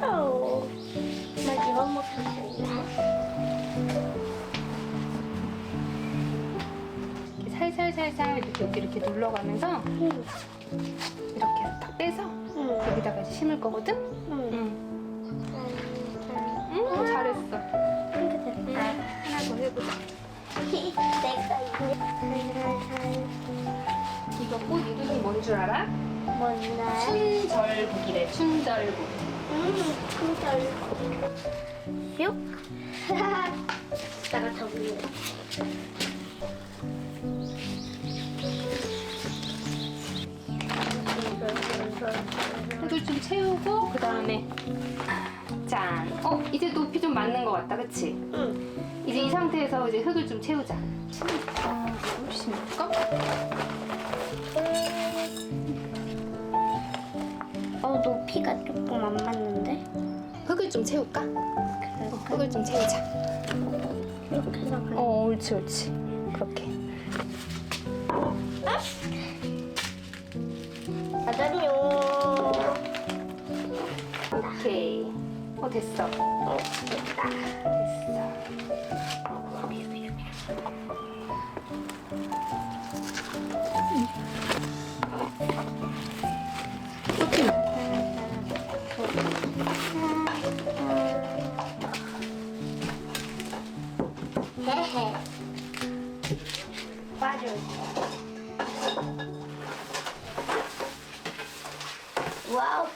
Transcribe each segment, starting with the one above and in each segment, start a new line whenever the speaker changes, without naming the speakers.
와우 나 있네
이렇게 살살살살 이렇게 여기 이렇게 눌러가면서
응.
이렇게 딱 빼서
응.
여기다가 이제 심을 거거든.
응.
응.
짠,
응, 잘했어. 응. 하나 더 해보자.
내가
이거 꽃 이름이 뭔 줄 알아?
뭔데?
춘절국이래. 춘절국.
음, 진짜 슉 이따가 더 위에
흙을 좀 채우고 그 다음에 짠. 어 이제 높이 좀 맞는 것 같다, 그치?
응.
이제 이 상태에서 이제 흙을 좀 채우자. 아, 훨씬 볼까?
어 높이가 조금 안 맞는데?
흙을 좀 채울까? 어? 흙을 좀 채우자.
이렇게 해서.
어, 옳지, 옳지. 그렇게.
맞아요.
오케이. 어, 됐어.
어, 됐다.
됐어.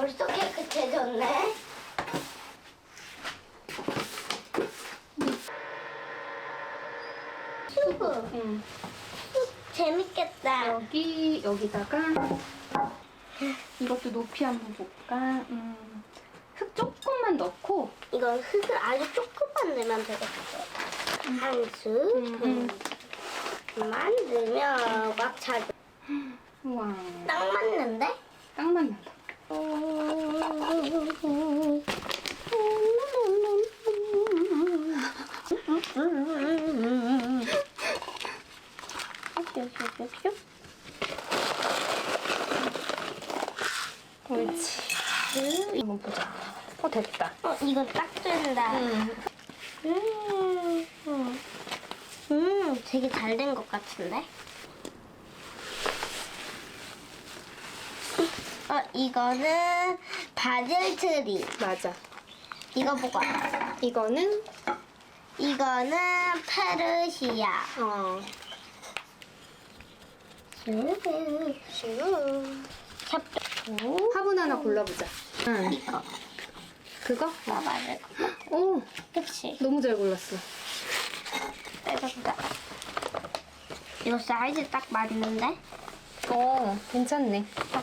벌써 깨끗해졌네.
수고. 응.
재밌겠다.
여기 여기다가 이것도 높이 한번 볼까? 음, 흙 조금만 넣고
이건 흙을 아주 조금만 넣으면 되겠어. 음. 한 수.
음, 음. 음.
만들면 꽉 차게.
우와.
딱 맞는데?
딱 맞는다.
슉슉슉슉.
옳지. 한번 보자. 어 됐다.
어, 이거 딱 된다.
음.
음, 음, 음, 되게 잘 된 것 같은데? 어, 이거는 바질 트리.
맞아.
이거 보고.
이거는
이거는 페르시아.
어
슈, 슈. 샵도.
화분 하나 골라보자. 응.
이거.
그거?
나 맞을 것 같아.
오
그치?
너무 잘 골랐어.
빼볼까? 이거 사이즈 딱 맞는데?
어 괜찮네.
난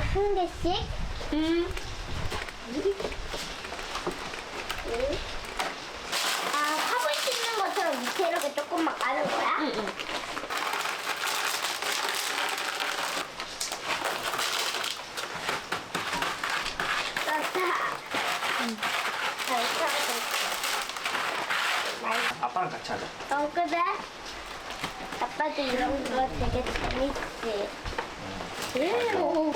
한 개씩.
음.
아, 화분 씻는 것처럼 밑에 이렇게 조금만 까는 거야?
응, 응.
잘
아빠랑 같이 하자.
어, 그래? 아빠도 이런 거 되게 재밌지.
오.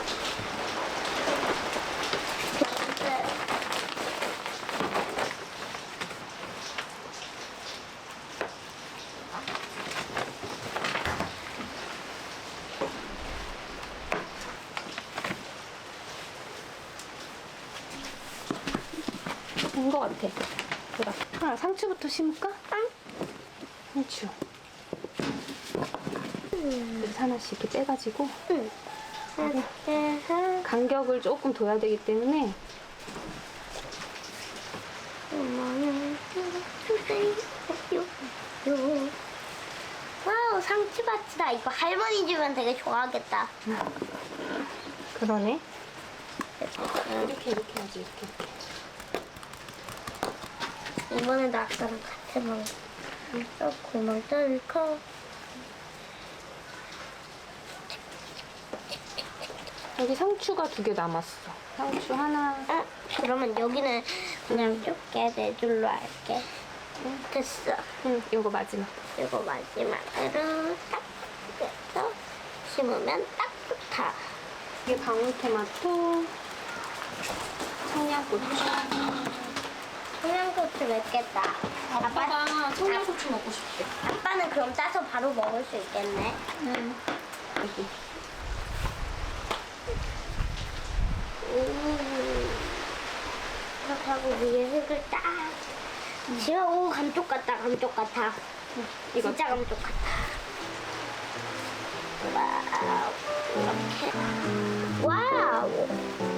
된거 같아. 보라. 하나 상추부터 심을까?
응.
상추. 그래서 하나씩 이렇게 빼가지고
응. 하나,
간격을 조금 둬야 되기 때문에
와우 상추밭이다 이거 할머니 주면 되게 좋아하겠다
그러네. 이렇게 이렇게 하지 이렇게.
이 번에도 아까랑 같은 방법 또 구멍 뚫고
여기 상추가 두 개 남았어. 상추 하나.
어? 그러면 여기는 그냥 좁게 네 줄로 할게 됐어
응, 요거 마지막.
이거 마지막으로 딱 해서 심으면 딱 좋다
이게 방울토마토, 청양고추.
청양고추 맵겠다. 아빠,
청양고추 먹고 싶대.
아빠는 그럼 따서 바로 먹을 수 있겠네.
응. 여기.
음. 이렇게 하고 위에 흙을 딱 지금 오 감쪽 같다 감쪽 같아.
이거
진짜 감쪽 같아. 와우. 이렇게. 와우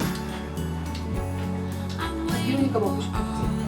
테니까 먹고 싶었지.